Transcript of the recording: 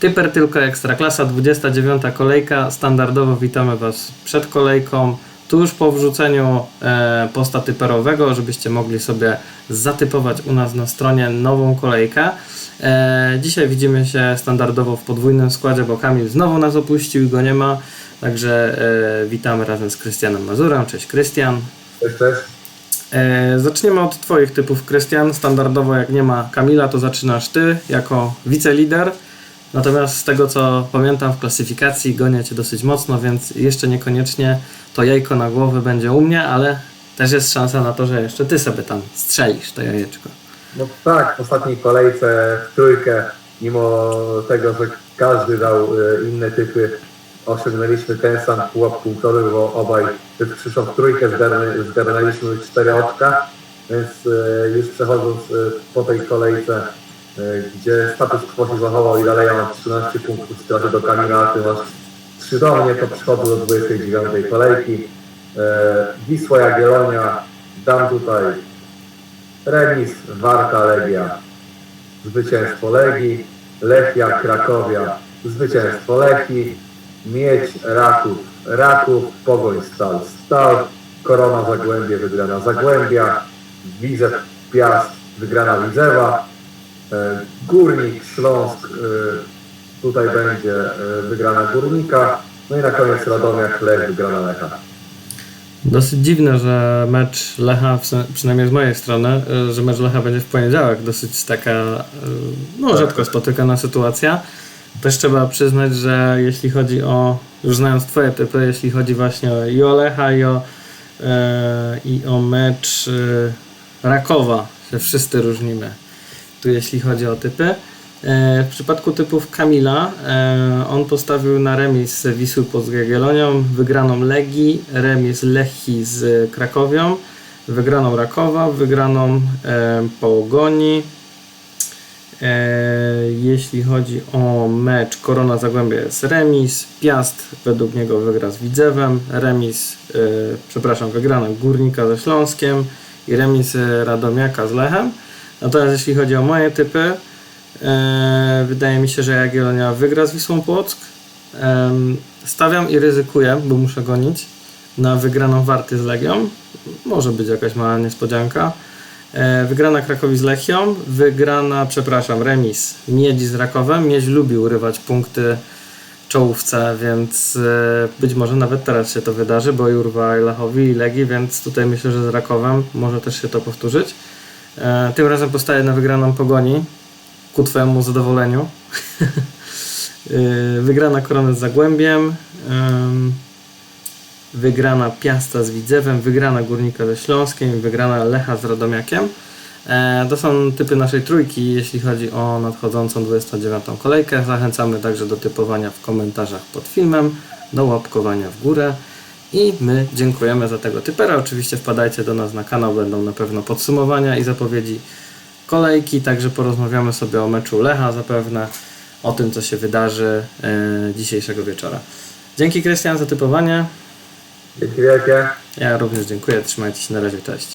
Typer tylko Ekstraklasa, 29 kolejka. Standardowo witamy Was przed kolejką, tuż po wrzuceniu e, posta typerowego, żebyście mogli sobie zatypować u nas na stronie nową kolejkę. E, dzisiaj widzimy się standardowo w podwójnym składzie, bo Kamil znowu nas opuścił i go nie ma. Także e, witamy razem z Krystianem Mazurem. Cześć Krystian. Cześć, cześć. Zaczniemy od Twoich typów, Krystian. Standardowo, jak nie ma Kamila, to zaczynasz Ty jako wicelider. Natomiast z tego co pamiętam w klasyfikacji gonię Cię dosyć mocno, więc jeszcze niekoniecznie to jajko na głowę będzie u mnie, ale też jest szansa na to, że jeszcze Ty sobie tam strzelisz to jajeczko. No tak, w ostatniej kolejce w trójkę, mimo tego, że każdy dał e, inne typy, osiągnęliśmy ten sam pułap punktowy, bo obaj w trójkę, zgarnę- zgarnęliśmy cztery oczka, więc e, już przechodząc e, po tej kolejce, gdzie status quo się zachował i dalej ja mam 13 punktów straty do Kamila, ty masz 3 do mnie, to przechodzę do 29 kolejki. E, Wisła Jagiellonia, dam tutaj Remis, Warta, Legia. Zwycięstwo Legii. Lechia, Krakowia. Zwycięstwo Lechii. Miedź, Raków. Raków, Pogoń, Stal. Stal, Korona, Zagłębie, wygrana Zagłębia. Widzew, Piast, wygrana Widzewa. E, Górnik, Śląsk, e, tutaj będzie e, wygrana Górnika. No i na koniec Radomiak, Lech, wygrana Lecha. Dosyć dziwne, że mecz Lecha, przynajmniej z mojej strony, że mecz Lecha będzie w poniedziałek. Dosyć taka, no Tak. rzadko spotykana sytuacja. Też trzeba przyznać, że jeśli chodzi o, już znając Twoje typy, jeśli chodzi właśnie o, i o Lecha, i o, i o mecz Rakowa, się wszyscy różnimy. Tu jeśli chodzi o typy. E, W przypadku typów Kamila, e, on postawił na remis Wisły pod Jagiellonią, wygraną Legii, remis Lechii z Krakowią, wygraną Rakowa, wygraną e, Pogoni. E, Jeśli chodzi o mecz Korona Zagłębie jest remis, Piast według niego wygra z Widzewem, remis, przepraszam, wygrana Górnika ze Śląskiem i remis Radomiaka z Lechem. Natomiast jeśli chodzi o moje typy, e, wydaje mi się, że Jagiellonia wygra z Wisłą Płock. Stawiam i ryzykuję, bo muszę gonić, na wygraną Warty z Legią. Może być jakaś mała niespodzianka. E, wygrana Krakowi z Lechią, wygrana, przepraszam, remis Miedzi z Rakowem. Miedź lubi urywać punkty czołówce, więc e, być może nawet teraz się to wydarzy, bo i urwa i Lechowi i Legii, więc tutaj myślę, że z Rakowem może też się to powtórzyć. E, Tym razem postaję na wygraną pogoni ku Twojemu zadowoleniu. E, wygrana korona z Zagłębiem. em, Wygrana Piasta z Widzewem, wygrana Górnika ze Śląskiem, wygrana Lecha z Radomiakiem. E, To są typy naszej trójki, jeśli chodzi o nadchodzącą 29. kolejkę. Zachęcamy także do typowania w komentarzach pod filmem, do łapkowania w górę. I my dziękujemy za tego typera. Oczywiście wpadajcie do nas na kanał, będą na pewno podsumowania i zapowiedzi kolejki, także porozmawiamy sobie o meczu Lecha zapewne, o tym co się wydarzy e, dzisiejszego wieczora. Dzięki Krystian za typowanie. Dzięki wielkie. Ja również dziękuję. Trzymajcie się na razie. Cześć.